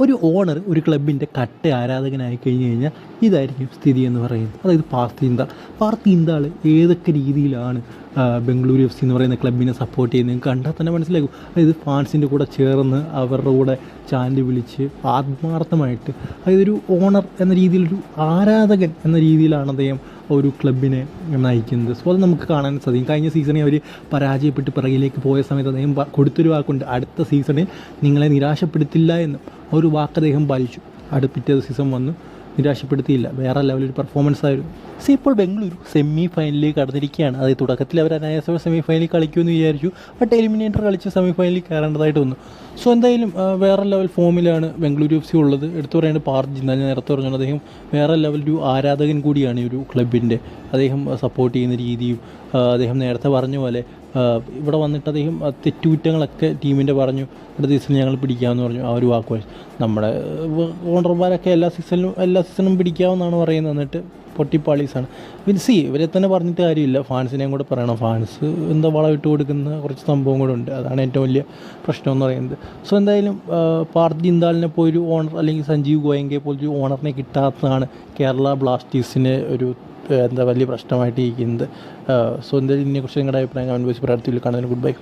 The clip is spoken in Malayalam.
ഒരു ഓണർ ഒരു ക്ലബിന്റെ കട്ട ആരാധകനായി കഴിഞ്ഞു കഴിഞ്ഞാൽ ഇതായിരിക്കും സ്ഥിതി എന്ന് പറയുന്നത്. അതായത് പാർത്തീന്താൾ പാർത്തീന്താൾ ഏതൊക്കെ രീതിയിലാണ് ബംഗളൂരു എഫ് സി എന്ന് പറയുന്ന ക്ലബിനെ സപ്പോർട്ട് ചെയ്യുന്നത് കണ്ടാൽ തന്നെ മനസ്സിലാക്കും അതായത് ഫാൻസിന്റെ കൂടെ ചേർന്ന് അവരുടെ കൂടെ ചാൻഡ് വിളിച്ച് ആത്മാർത്ഥമായിട്ട് അതായത് ഒരു ഓണർ എന്ന രീതിയിലൊരു ആരാധകൻ എന്ന രീതിയിലാണ് അദ്ദേഹം ഒരു ക്ലബിനെ നയിക്കുന്നത്. സോ അത് നമുക്ക് കാണാൻ സാധിക്കും. കഴിഞ്ഞ സീസണിൽ അവർ പരാജയപ്പെട്ട് പിറകിലേക്ക് പോയ സമയത്ത് അദ്ദേഹം കൊടുത്തൊരു വാക്കുണ്ട്. അടുത്ത സീസണിൽ നിങ്ങളെ നിരാശപ്പെടുത്തില്ല എന്ന്. ഒരു വാക്ക് അദ്ദേഹം പാലിച്ചു. അടുപ്പിറ്റേ സീസൺ വന്നു. നിരാശപ്പെടുത്തിയില്ല. വേറെ ലെവലൊരു പെർഫോമൻസ് ആയിരുന്നു സി ഇപ്പോൾ ബംഗളൂരു സെമി ഫൈനലിൽ കടന്നിരിക്കുകയാണ്. അതായത് തുടക്കത്തിൽ അവർ അനായാസ സെമി ഫൈനലിൽ കളിക്കുമെന്ന് വിചാരിച്ചു. ബട്ട് എലിമിനേറ്റർ കളിച്ച് സെമി ഫൈനലിൽ കയറേണ്ടതായിട്ട് വന്നു. സോ എന്തായാലും വേറെ ലെവൽ ഫോമിലാണ് ബംഗളൂരു എഫ് സി ഉള്ളത്. എടുത്തു പറയേണ്ടത് പാർജി ഞാൻ നേരത്തെ പറഞ്ഞു അദ്ദേഹം വേറെ ലെവൽ ഒരു ആരാധകൻ കൂടിയാണ് ഈ ഒരു ക്ലബിന്റെ അദ്ദേഹം സപ്പോർട്ട് ചെയ്യുന്ന രീതിയും അദ്ദേഹം നേരത്തെ പറഞ്ഞ പോലെ ഇവിടെ വന്നിട്ട് അദ്ദേഹം തെറ്റുകുറ്റങ്ങളൊക്കെ ടീമിന്റെ പറഞ്ഞു. അടുത്ത സീസണിൽ ഞങ്ങൾ പിടിക്കാമെന്ന് പറഞ്ഞു. ആ ഒരു വാക്ക് വെച്ച് നമ്മുടെ ഓണർമാരൊക്കെ എല്ലാ സീസണിലും എല്ലാ സീസണും പിടിക്കാമെന്നാണ് പറയുന്നത്. എന്നിട്ട് പൊട്ടിപ്പാളീസാണ്. പിന്നെ സി ഇവരെ തന്നെ പറഞ്ഞിട്ട് കാര്യമില്ല. ഫാൻസിനെയും കൂടെ പറയണം. ഫാൻസ് എന്താ വളം ഇട്ട് കൊടുക്കുന്ന കുറച്ച് സംഭവം കൂടെ ഉണ്ട്. അതാണ് ഏറ്റവും വലിയ പ്രശ്നം എന്ന് പറയുന്നത്. സോ എന്തായാലും പാർത്തി പോയി പോയൊരു ഓണർ അല്ലെങ്കിൽ സഞ്ജീവ് ഗോയങ്കെ പോലൊരു ഓണറിനെ കിട്ടാത്തതാണ് കേരള ബ്ലാസ്റ്റേഴ്സിന് ഒരു എന്താ വലിയ പ്രശ്നമായിട്ട് ഇരിക്കുന്നത് സോ എന്തായാലും ഇതിനെക്കുറിച്ച് നിങ്ങളുടെ അഭിപ്രായം കമന്റ് ബോക്സിൽ പ്രാർത്ഥിയിൽ കാണുന്നതിന് ഗുഡ് ബൈ